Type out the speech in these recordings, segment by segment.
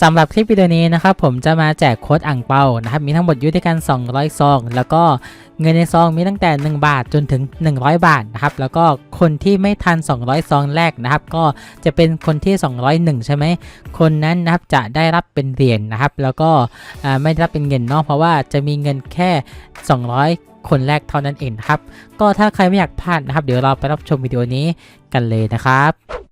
สำหรับคลิปวิดีโอนี้นะครับผมจะมาแจกโค้ดอ่างเปานะครับมีทั้งหมดอยู่ด้วยกัน 200 ซอง แล้วก็เงินในซองมีตั้งแต่ 1 บาทจนถึง 100 บาทนะครับแล้วก็คนที่ไม่ทัน 200 ซองแรกนะครับ ก็จะเป็นคนที่ 201 ใช่ไหมคนนั้นนะครับจะได้รับเป็นเหรียญนะครับ แล้วก็ไม่ได้รับเป็นเงินเนาะเพราะว่าจะมีเงินแค่ 200 คนแรกเท่านั้นเองครับก็ถ้าใครไม่อยากพลาดนะครับ เดี๋ยวเราไปรับชมวิดีโอนี้กันเลยนะครับ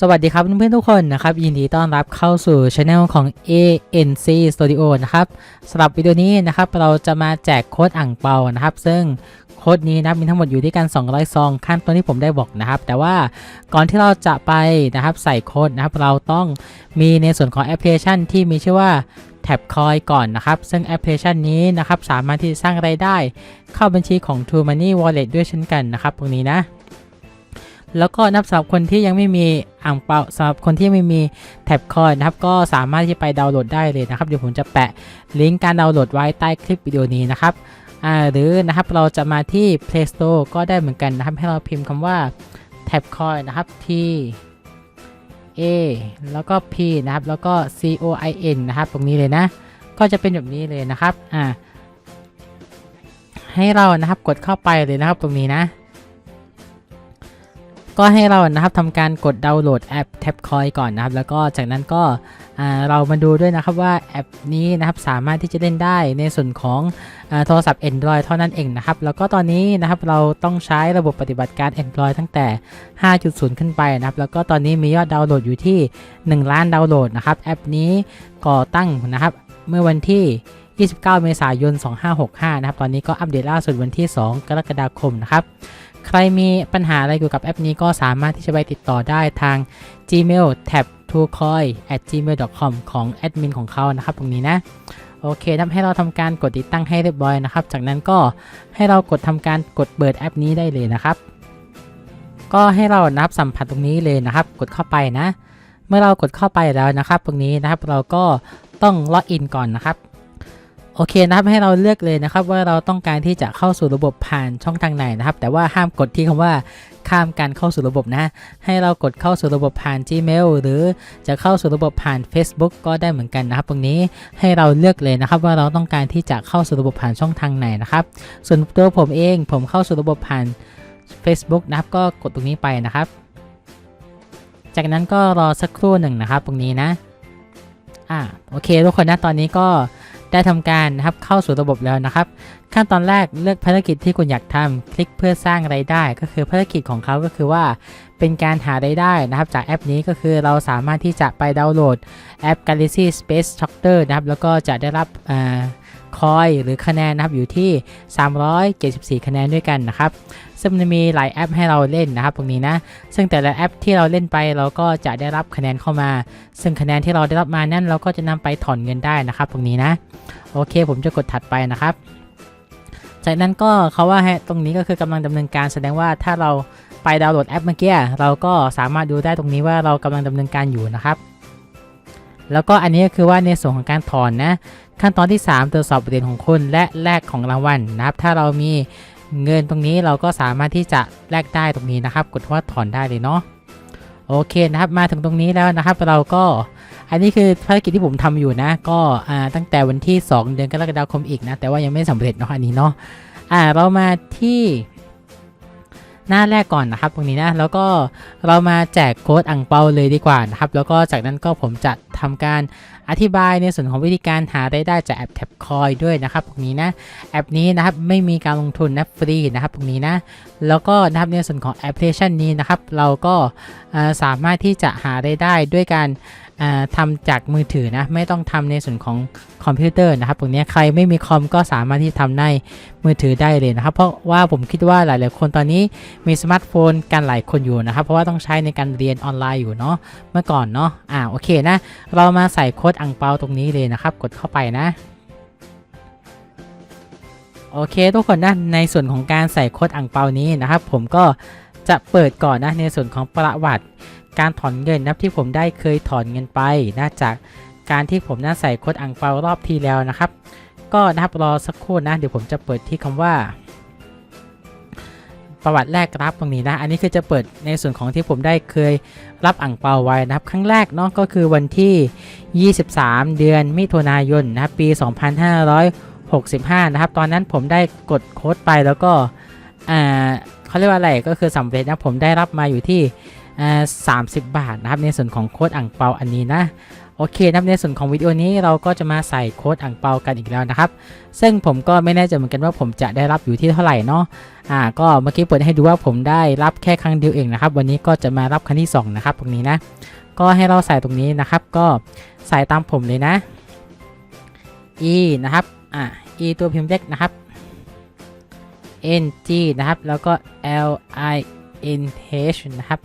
สวัสดีครับเพื่อนๆทุกคนนะครับ ยินดีต้อนรับเข้าสู่ช anel ของ ANC Studio นะครับสำหรับวิดีโอนี้นะครับเราจะมาแจกโค้ดอ่างเปานะครับ ซึ่งโค้ดนี้นะมีทั้งหมดอยู่ด้วยกัน 200 ซองขั้นตอนที่ผมได้บอกนะครับ แต่ว่าก่อนที่เราจะไปนะครับใส่โค้ดนะครับเราต้องมีในส่วนของแอปพลิเคชันที่มีชื่อว่าแท็บคอยก่อนนะครับ ซึ่งแอปพลิเคชันนี้นะครับสามารถที่จะสร้างไรายได้ เข้าบัญชีของ True Money Wallet ด้วยเช่นกันนะครับตรงนี้นะ แล้วก็นับสำหรับคนที่ยังไม่มีอ่างเปาสำหรับคนที่ไม่มีแท็บคอยนะครับก็สามารถที่ไปดาวน์โหลดได้เลยนะครับเดี๋ยวผมจะแปะลิงก์การดาวน์โหลดไว้ใต้คลิปวิดีโอนี้นะครับอ่าหรือนะครับเราจะมาที่ Play Store ก็ได้เหมือนกันนะครับ ให้เราพิมพ์คำว่าแท็บคอยนะครับ T A แล้วก็ P นะครับ แล้วก็ C O I N นะครับ ตรงนี้เลยนะ ก็จะเป็นแบบนี้เลยนะครับ อ่า ให้เรานะครับกดเข้าไปเลยนะครับตรงนี้นะ ก็ให้เรานะครับทำการกดดาวน์โหลดแอป t a p c o i ก่อนนะครับ แล้วก็จากนั้นก็อ่าเรามาดูด้วยนะครับว่าแอปนี้นะครับสามารถที่จะเล่นได้ในส่วนของอโทรศัพท์ Android เท่านั้นเองนะครับ แล้วก็ตอนนี้นะครับเราต้องใช้ระบบปฏิบัติการ Android ตั้งแต่ 5.0 ขึ้นไปนะครับ แล้วก็ตอนนี้มียอดดาวน์โหลดอยู่ที่ 1 ล้านดาวน์โหลดนะครับ แอปนี้ก่อตั้งนะครับเมื่อวันที่29 เมษายน 2565 นะครับ ตอนนี้ก็อัปเดตล่าสุดวันที่ 2 กรกฎาคม นะครับ ใครมีปัญหาอะไรเกี่ยวกับแอปนี้ก็สามารถที่จะไปติดต่อได้ทาง Gmail tab to coin at gmail com ของแอดมินของเขานะครับตรงนี้นะโอเคทำให้เราทำการกดติดตั้งให้เรียบร้อยนะครับ จากนั้นก็ให้เรากดทำการกดเปิดแอปนี้ได้เลยนะครับ ก็ให้เรานับสัมผัสตรงนี้เลยนะครับ กดเข้าไปนะ เมื่อเรากดเข้าไปแล้วนะครับ ตรงนี้นะครับเราก็ต้องล็อกอินก่อนนะครับ โอเคนะครับให้เราเลือกเลยนะครับว่าเราต้องการที่จะเข้าสู่ระบบผ่านช่องทางไหนนะครับ แต่ว่าห้ามกดที่คำว่าข้ามการเข้าสู่ระบบนะ ให้เรากดเข้าสู่ระบบผ่าน Gmail หรือจะเข้าสู่ระบบผ่าน Facebook ก็ได้เหมือนกันนะครับ ตรงนี้ให้เราเลือกเลยนะครับ ว่าเราต้องการที่จะเข้าสู่ระบบผ่านช่องทางไหนนะครับ ส่วนตัวผมเองผมเข้าสู่ระบบผ่าน Facebook นะครับก็กดตรงนี้ไปนะครับ จากนั้นก็รอสักครู่หนึ่งนะครับ ตรงนี้นะอ่าโอเคทุกคนนะตอนนี้ก็ ได้ทำการนะครับเข้าสู่ระบบแล้วนะครับ ขั้นตอนแรกเลือกภารกิจที่คุณอยากทำคลิกเพื่อสร้างไรายได้ ก็คือภารกิจของเขาก็คือว่า เป็นการหาไรายได้นะครับ จากแอปนี้ก็คือเราสามารถที่จะไปดาวน์โหลดแอป Galaxy Space Shopper นะครับ แล้วก็จะได้รับอ่าคอยหรือคะแนนนะครับอยู่ที่ 374 คะแนนด้วยกันนะครับ ซึ่งมันมีหลายแอปให้เราเล่นนะครับ ตรงนี้นะ ซึ่งแต่ละแอปที่เราเล่นไปเราก็จะได้รับคะแนนเข้ามา ซึ่งคะแนนที่เราได้รับมานั้นเราก็จะนำไปถอนเงินได้นะครับ ตรงนี้นะ โอเค ผมจะกดถัดไปนะครับ จากนั้นก็เขาว่าตรงนี้ก็คือกำลังดำเนินการแสดงว่าถ้าเราไปดาวน์โหลดแอปเมื่อกี้เราก็สามารถดูได้ตรงนี้ว่าเรากำลังดำเนินการอยู่นะครับ แล้วก็อันนี้ก็คือว่าในส่วนของการถอนนะ ขั้นตอนที่ 3 ตรวจสอบประเด็นของคุณและแลกของรางวัลนะครับ ถ้าเรามี เงินตรงนี้เราก็สามารถที่จะแลกได้ตรงนี้นะครับ กดว่าถอนได้เลยเนาะโอเคนะครับมาถึงตรงนี้แล้วนะครับเราก็อันนี้คือภารกิจที่ผมทำอยู่นะ ก็ตั้งแต่วันที่ 2 เดือนกรกฎาคมอีกนะ แต่ว่ายังไม่สำเร็จเนาะอันนี้เนาะอ่าเรามาที่หน้าแรกก่อนนะครับตรงนี้นะแล้วก็เรามาแจกโค้ดอ่งเปาเลยดีกว่านะครับแล้วก็จากนั้นก็ผมจะทำการ อธิบายในส่วนของวิธีการหารายได้จากแอปแท็บคอยด้วยนะครับตรงนี้นะแอปนี้นะครับไม่มีการลงทุนนะฟรีนะครับตรงนี้นะแล้วก็นะครับในส่วนของแอปพลิเคชันนี้นะครับเราก็สามารถที่จะหารายได้ด้วยการ อ่าทำจากมือถือนะไม่ต้องทำในส่วนของคอมพิวเตอร์นะครับตรงนี้ใครไม่มีคอมก็สามารถที่ทำในมือถือได้เลยนะครับ เพราะว่าผมคิดว่าหลายๆคนตอนนี้มีสมาร์ทโฟนกันหลายคนอยู่นะครับ เพราะว่าต้องใช้ในการเรียนออนไลน์อยู่เนาะเมื่อก่อนเนาะอ่าโอเคนะ เรามาใส่โค้ดอังเปาตรงนี้เลยนะครับ กดเข้าไปนะโอเคทุกคนนะในส่วนของการใส่โค้ดอังเปานี้นะครับ ผมก็จะเปิดก่อนนะในส่วนของประวัติ การถอนเงินนะครับที่ผมได้เคยถอนเงินไปนะจากการที่ผมน่าใส่โค้ดอังเปารอบที่แล้วนะครับ ก็นะครับรอสักครู่นะเดี๋ยวผมจะเปิดที่คำว่า ประวัติแรกรับตรงนี้นะ อันนี้คือจะเปิดในส่วนของที่ผมได้เคยรับอ่งเปาไว้นะครับ ครั้งแรกเนาะก็คือวันที่ 23 เดือนมิถุนายนนะครับปี 2565 นะครับ ตอนนั้นผมได้กดโค้ดไปแล้วก็อ่าเขาเรียกว่าอะไรก็คือสำเร็จนะผมได้รับมาอยู่ที่ อ่า30บาทนะครับในส่วนของโค้ดอ่างเปาอันนี้นะโอเคนะครับในส่วนของวิดีโอนี้เราก็จะมาใส่โค้ดอ่างเปากันอีกแล้วนะครับ ซึ่งผมก็ไม่แน่ใจเหมือนกันว่าผมจะได้รับอยู่ที่เท่าไหร่เนาะอ่าก็เมื่อกี้เปิดให้ดูว่าผมได้รับแค่ครั้งเดียวเองนะครับ วันนี้ก็จะมารับครั้งที่สองนะครับตรงนี้นะ ก็ให้เราใส่ตรงนี้นะครับ ก็ใส่ตามผมเลยนะ e นะครับอ่า e ตัวพิมพ์เล็กนะครับ n g นะครับแล้วก็ l i n h นะครับ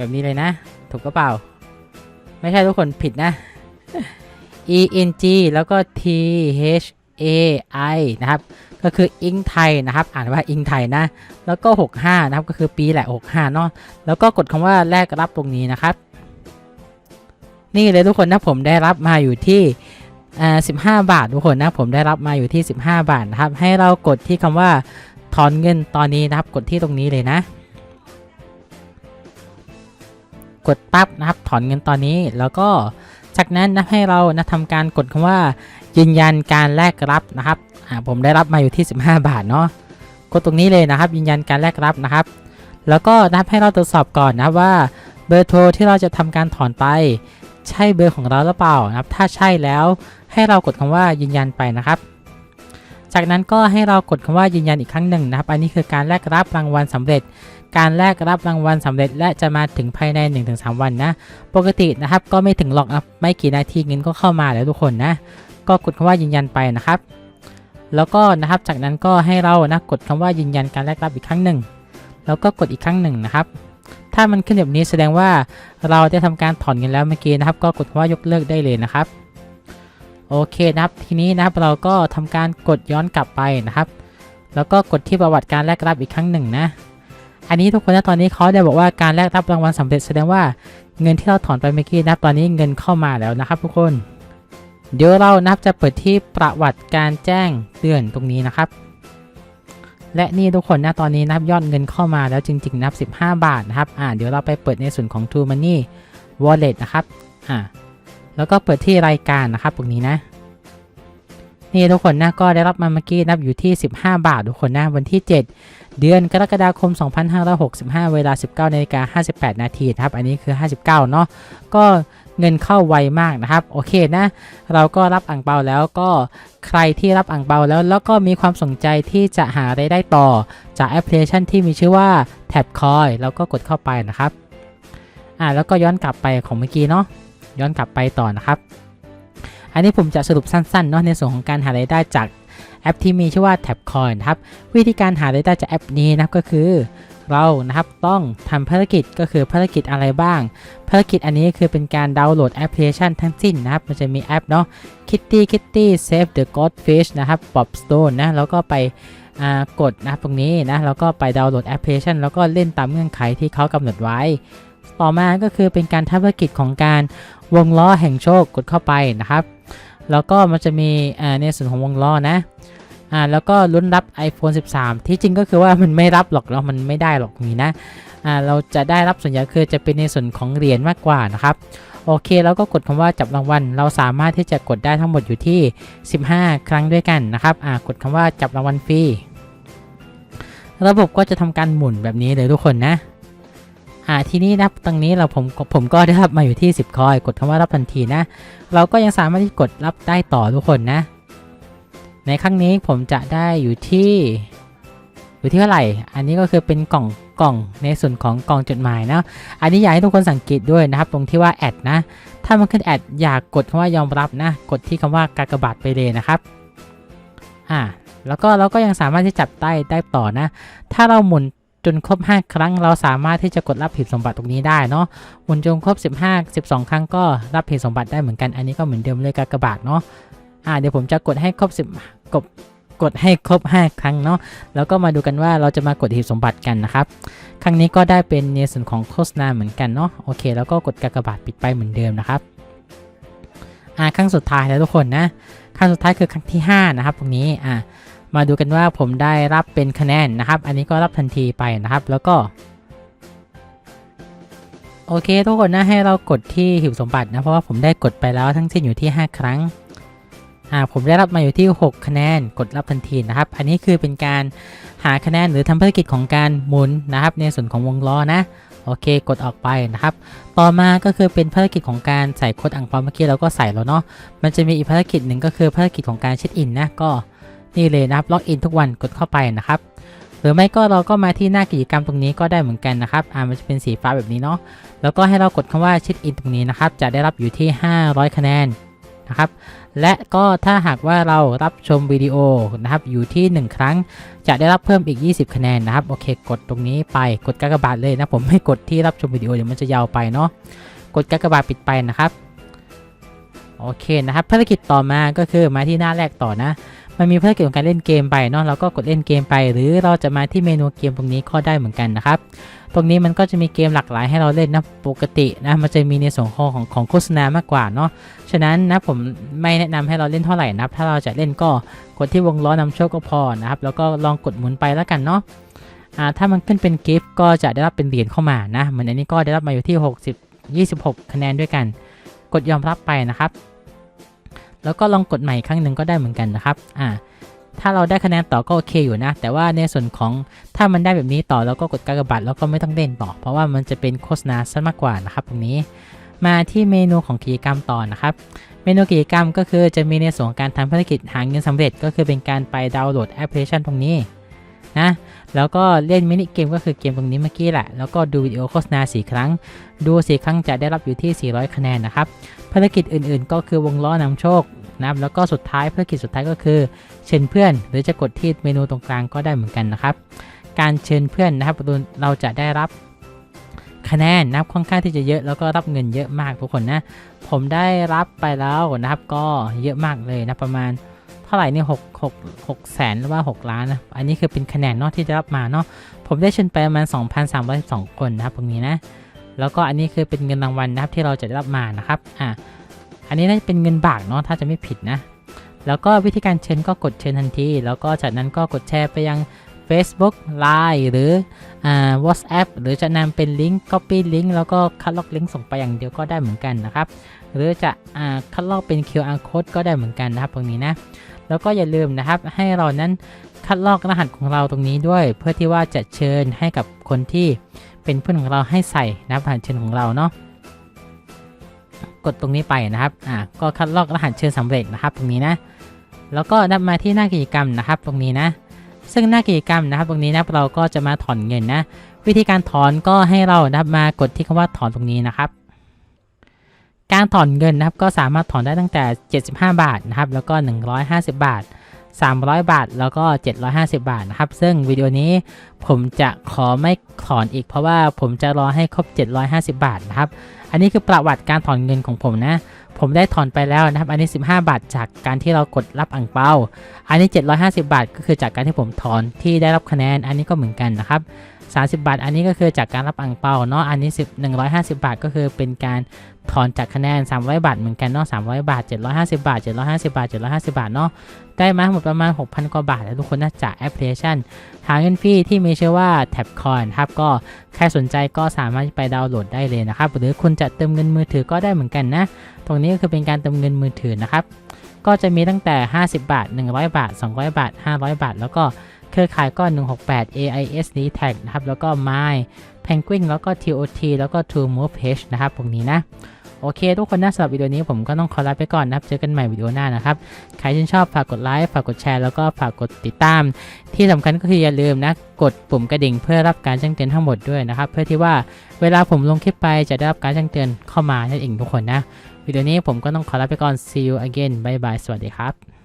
แบบนี้เลยนะ ถูกก็เปล่า ไม่ใช่ทุกคนผิดนะ e n g แล้วก็ t h a i นะครับ ก็คืออิงไทยนะครับ อ่านว่าอิงไทยนะ แล้วก็ 65 นะครับ ก็คือปีแหละ 65 เนาะแล้วก็กดคำว่าแลกรับตรงนี้นะครับ นี่เลยทุกคนนะผมได้รับมาอยู่ที่อ่า15บาททุกคนนะผมได้รับมาอยู่ที่ 15 บาทนะครับ ให้เรากดที่คำว่าถอนเงินตอนนี้นะครับ กดที่ตรงนี้เลยนะ กดปั๊บนะครับถอนเงินตอนนี้ แล้วก็จากนั้นนะให้เรานะทำการกดคำว่า ยืนยันการแลกรับนะครับผมได้รับมาอยู่ที่ 15 บาทเนาะกดตรงนี้เลยนะครับ ยืนยันการแลกรับนะครับ แล้วก็นับให้เราตรวจสอบก่อนนะว่าเบอร์โทรที่เราจะทำการถอนไป ใช่เบอร์ของเราหรือเปล่านะครับ ถ้าใช่แล้วให้เรากดคำว่ายืนยันไปนะครับ จากนั้นก็ให้เรากดคำว่ายืนยันอีกครั้งหนึ่งนะครับ อันนี้คือการแลกรับรางวัลสำเร็จ การแลกรับรางวัลสำเร็จและจะมาถึงภายใน 1-3 วันนะ ปกตินะครับก็ไม่ถึงหรอกนะไม่กี่นาทีเงินก็เข้ามาแล้วทุกคนนะ ก็กดคำว่ายืนยันไปนะครับ แล้วก็นะครับจากนั้นก็ให้เรานะกดคำว่ายืนยันการแลกรับอีกครั้งหนึ่ง แล้วก็กดอีกครั้งหนึ่งนะครับ ถ้ามันขึ้นแบบนี้แสดงว่าเราได้ทำการถอนเงินแล้วเมื่อกี้นะครับ ก็กดคำว่ายกเลิกได้เลยนะครับ โอเคนะครับ ทีนี้นะครับเราก็ทำการกดย้อนกลับไปนะครับ แล้วก็กดที่ประวัติการแลกรับอีกครั้งหนึ่งนะ อันนี้ทุกคนนะตอนนี้เขาได้บอกว่าการแลกรับรางวัลสำเร็จแสดงว่าเงินที่เราถอนไปเมื่อกี้นับตอนนี้เงินเข้ามาแล้วนะครับทุกคน เดี๋ยวเรานับจะเปิดที่ประวัติการแจ้งเตือนตรงนี้นะครับ และนี่ทุกคนนะตอนนี้นับยอดเงินเข้ามาแล้วจริง ๆ นับ 15 บาทนะครับอ่าเดี๋ยวเราไปเปิดในส่วนของ True Money Wallet นะครับอ่าแล้วก็เปิดที่รายการนะครับตรงนี้นะ นี่ทุกคนนะก็ได้รับมาเมื่อกี้นับอยู่ที่ 15 บาท ทุกคนนะวันที่ 7 เดือนกรกฎาคม 2565 เวลา 19นาฬิกา58 นาทีนะครับ อันนี้คือ 59 เนาะก็เงินเข้าไวมากนะครับ โอเคนะ เราก็รับอ่างเปาแล้วก็ใครที่รับอ่างเปาแล้วแล้วก็มีความสนใจที่จะหารายได้ต่อ จากแอปพลิเคชันที่มีชื่อว่า Tabcoin แล้วก็กดเข้าไปนะครับอ่าแล้วก็ย้อนกลับไปของเมื่อกี้เนาะย้อนกลับไปต่อนะครับ นนี้ผมจะสรุปสั้นๆเนาะในส่วนของการหารายได้จากแอปที่มีชื่อว่า Tabcoin นะครับวิธีการหารายได้จากแอปนี้นะครับก็คือ เรานะครับต้องทำภารกิจก็คือภารกิจอะไรบ้าง ภารกิจอันนี้คือเป็นการดาวน์โหลดแอปพลิเคชันทั้งสิ้นนะครับ มันจะมีแอปเนาะ Kitty Kitty Save the Goldfish นะครับ Pop Stone นะแล้วก็ไปกดนะตรงนี้นะแล้วก็ไปดาวน์โหลดแอปพลิเคชันแล้วก็เล่นตามเงื่อนไขที่เขากำหนดไว้ ต่อมาก็คือเป็นการทำภารกิจของการวงล้อแห่งโชคกดเข้าไปนะครับ แล้วก็มันจะมีอ่าในส่วนของวงล้อนะอ่าแล้วก็ลุ้นรับ iPhone 13 ที่จริงก็คือว่ามันไม่รับหรอกแล้วมันไม่ได้หรอกนี้นะอ่าเราจะได้รับส่วนใหญ่คือจะเป็นในส่วนของเหรียญมากกว่านะครับโอเคแล้วก็กดคำว่าจับรางวัล เราสามารถที่จะกดได้ทั้งหมดอยู่ที่ 15 ครั้งด้วยกันนะครับอ่ากดคำว่าจับรางวัลฟรีระบบก็จะทำการหมุนแบบนี้เลยทุกคนนะ อ่าทีนี้นะตรงนี้เราผมผมก็ได้รับมาอยู่ที่ 10 คอยกดคำว่ารับทันทีนะ เราก็ยังสามารถที่กดรับได้ต่อทุกคนนะ ในครั้งนี้ผมจะได้อยู่ที่อยู่ที่เท่าไหร่ อันนี้ก็คือเป็นกล่องกล่องในส่วนของกล่องจดหมายนะ อันนี้อยากให้ทุกคนสังเกตด้วยนะครับ ตรงที่ว่าแอดนะ ถ้ามันขึ้นแอดอยากกดคำว่ายอมรับนะ กดที่คำว่ากากบาทไปเลยนะครับ อ่า แล้วก็เราก็ยังสามารถที่จับใต้ได้ต่อนะ ถ้าเราหมุน จนครบ 5 ครั้งเราสามารถที่จะกดรับหีบสมบัติตรงนี้ได้เนาะหมุนจนครบ 15 12 ครั้งก็รับหีบสมบัติได้เหมือนกัน อันนี้ก็เหมือนเดิมเลยกากบาทเนาะอ่าเดี๋ยวผมจะกดให้ครบ 10กดกดให้ครบ 5 ครั้งเนาะแล้วก็มาดูกันว่าเราจะมากดหีบสมบัติกันนะครับ ครั้งนี้ก็ได้เป็นในส่วนของโฆษณาเหมือนกันเนาะโอเค แล้วก็กดกากบาทปิดไปเหมือนเดิมนะครับอ่าครั้งสุดท้ายแล้วทุกคนนะครั้งสุดท้ายคือครั้งที่5นะครับตรงนี้อ่า มาดูกันว่าผมได้รับเป็นคะแนนนะครับ อันนี้ก็รับทันทีไปนะครับ แล้วก็ โอเคทุกคนนะให้เรากดที่หีบสมบัตินะเพราะว่าผมได้กดไปแล้วทั้งสิ้นอยู่ที่ 5 ครั้งอ่าผมได้รับมาอยู่ที่ 6 คะแนนกดรับทันทีนะครับ อันนี้คือเป็นการหาคะแนนหรือทำภารกิจของการหมุนนะครับ ในส่วนของวงล้อนะโอเคกดออกไปนะครับ ต่อมาก็คือเป็นภารกิจของการใส่โค้ดอังเปาเมื่อกี้เราก็ใส่แล้วเนาะมันจะมีอีกภารกิจหนึ่งก็คือภารกิจของการเช็คอินนะก็ นี่เลยนะครับล็อกอินทุกวันกดเข้าไปนะครับ หรือไม่ก็เราก็มาที่หน้ากิจกรรมตรงนี้ก็ได้เหมือนกันนะครับอ่ามันจะเป็นสีฟ้าแบบนี้เนาะแล้วก็ให้เรากดคำว่าเช็คอินตรงนี้นะครับ จะได้รับอยู่ที่ 500 คะแนนนะครับ และก็ถ้าหากว่าเรารับชมวิดีโอนะครับอยู่ที่ 1 ครั้ง จะได้รับเพิ่มอีก 20 คะแนนนะครับโอเค กดตรงนี้ไปกดกากบาทเลยนะผมไม่กดที่รับชมวิดีโอเดี๋ยวมันจะยาวไปเนาะกดกากบาทปิดไปนะครับโอเคนะครับภารกิจต่อมาก็คือมาที่หน้าแรกต่อนะ มันมีภารกิจของการเล่นเกมไปเนาะเราก็กดเล่นเกมไป หรือเราจะมาที่เมนูเกมตรงนี้ก็ได้เหมือนกันนะครับ ตรงนี้มันก็จะมีเกมหลากหลายให้เราเล่นนะปกตินะมันจะมีในส่วนของของของโฆษณามากกว่าเนาะฉะนั้นนะผมไม่แนะนำให้เราเล่นเท่าไหร่นับถ้าเราจะเล่นก็กดที่วงล้อนำโชคก็พอนะครับแล้วก็ลองกดหมุนไปแล้วกันเนาะอ่าถ้ามันขึ้นเป็นกิฟต์ก็จะได้รับเป็นเหรียญเข้ามานะเหมือนอันนี้ก็ได้รับมาอยู่ที่ 60 26 คะแนนด้วยกัน กดยอมรับไปนะครับ แล้วก็ลองกดใหม่ครั้งหนึ่งก็ได้เหมือนกันนะครับอ่าถ้าเราได้คะแนนต่อก็โอเคอยู่นะ แต่ว่าในส่วนของถ้ามันได้แบบนี้ต่อเราก็กดกากบาทแล้วก็ไม่ต้องเล่นต่อ เพราะว่ามันจะเป็นโฆษณาซะมากกว่านะครับตรงนี้ มาที่เมนูของกิจกรรมต่อนะครับ เมนูกิจกรรมก็คือจะมีในส่วนของการทำภารกิจหาเงินสำเร็จ ก็คือเป็นการไปดาวน์โหลดแอปพลิเคชันตรงนี้ นะ แล้วก็เล่นมินิเกมก็คือเกมตรงนี้เมื่อกี้แหละ แล้วก็ดูวิดีโอโฆษณา 4 ครั้ง ดู 4 ครั้งจะได้รับอยู่ที่ 400 คะแนนนะครับ ภารกิจอื่นๆ ก็คือวงล้อนำโชคนะครับ แล้วก็สุดท้ายภารกิจสุดท้ายก็คือ เชิญเพื่อน หรือจะกดที่เมนูตรงกลางก็ได้เหมือนกันนะครับ การเชิญเพื่อนนะครับ เราจะได้รับคะแนนนับค่อนข้างที่จะเยอะแล้วก็รับเงินเยอะมากทุกคนนะ ผมได้รับไปแล้วนะครับ ก็เยอะมากเลยนะประมาณ ท่าไหร่นี่หกหกหกแสนหรือว่า6ล้านนะอันนี้คือเป็นคะแนนเนาะที่ได้รับมาเนาะผมได้เชิญไปประมาณ2,312 คนนะครับตรงนี้นะแล้วก็อันนี้คือเป็นเงินรางวัลนะครับที่เราจะได้รับมานะครับอ่าอันนี้น่าจะเป็นเงินบาทเนาะถ้าจะไม่ผิดนะ แล้วก็วิธีการเชิญก็กดเชิญทันที แล้วก็จากนั้นก็กดแชร์ไปยัง Facebook Line หรืออ่า WhatsApp หรือจะนำเป็นลิงก์ Copy ลิงก์แล้วก็คัดลอกลิงก์ส่งไปอย่างเดียวก็ได้เหมือนกันนะครับ หรือจะอ่าคัดลอกเป็น QR code ก็ได้เหมือนกันนะครับตรงนี้นะ แล้วก็อย่าลืมนะครับ ให้เรานั้นคัดลอกรหัสของเราตรงนี้ด้วย เพื่อที่ว่าจะเชิญให้กับคนที่เป็นเพื่อนของเราให้ใส่นะครับรหัสเชิญของเราเนาะกดตรงนี้ไปนะครับอ่าก็คัดลอกรหัสเชิญสำเร็จนะครับ ตรงนี้นะ แล้วก็นับมาที่หน้ากิจกรรมนะครับ ตรงนี้นะ ซึ่งหน้ากิจกรรมนะครับ ตรงนี้นะเราก็จะมาถอนเงินนะ วิธีการถอนก็ให้เรานับมากดที่คำว่าถอนตรงนี้นะครับ การถอนเงินนะครับก็สามารถถอนได้ตั้งแต่ 75 บาทนะครับแล้วก็ 150 บาท 300 บาทแล้วก็ 750 บาทนะครับ ซึ่งวิดีโอนี้ผมจะขอไม่ถอนอีก เพราะว่าผมจะรอให้ครบ 750 บาทนะครับ อันนี้คือประวัติการถอนเงินของผมนะ ผมได้ถอนไปแล้วนะครับ อันนี้ 15 บาทจากการที่เรากดรับอ่งเปา อันนี้ 750 บาท ก็คือจากการที่ผมถอนที่ได้รับคะแนน อันนี้ก็เหมือนกันนะครับ 30 บาท อันนี้ก็คือจากการรับอ่งเปาเนาะอันนี้10 150 บาท ก็คือเป็นการถอนจากคะแนน 300 บาทเหมือนกันเนาะ300 บาท 750 บาท 750 บาท 750 บาทเนาะได้มาทั้งหมดประมาณ 6,000 กว่าบาท แล้วทุกคนนะจากแอปพลิเคชัน หาเงินฟรีที่มีชื่อว่า Tapcoin ครับก็ใครสนใจก็สามารถไปดาวน์โหลดได้เลยนะครับ หรือคุณจะเติมเงินมือถือก็ได้เหมือนกันนะ ตรงนี้ก็คือเป็นการเติมเงินมือถือนะครับก็จะมีตั้งแต่ 50 บาท 100 บาท 200 บาท 500 บาท แล้วก็ เครือข่ายก็ 168 AIS d Tag นะครับ แล้วก็ My Penguin แล้วก็ TOT แล้วก็ True Move Page นะครับตรงนี้นะ โอเค ทุกคนนะสำหรับวิดีโอนี้ผมก็ต้องขอลาไปก่อนนะครับ เจอกันใหม่วิดีโอหน้านะครับ ใครชื่นชอบฝากกดไลค์ฝากกดแชร์แล้วก็ฝากกดติดตาม ที่สำคัญก็คืออย่าลืมนะ กดปุ่มกระดิ่งเพื่อรับการแจ้งเตือนทั้งหมดด้วยนะครับ เพื่อที่ว่าเวลาผมลงคลิปไปจะได้รับการแจ้งเตือนเข้ามานั่นเองทุกคนนะวิดีโอนี้ผมก็ต้องขอลาไปก่อน see you again บายบายสวัสดีครับ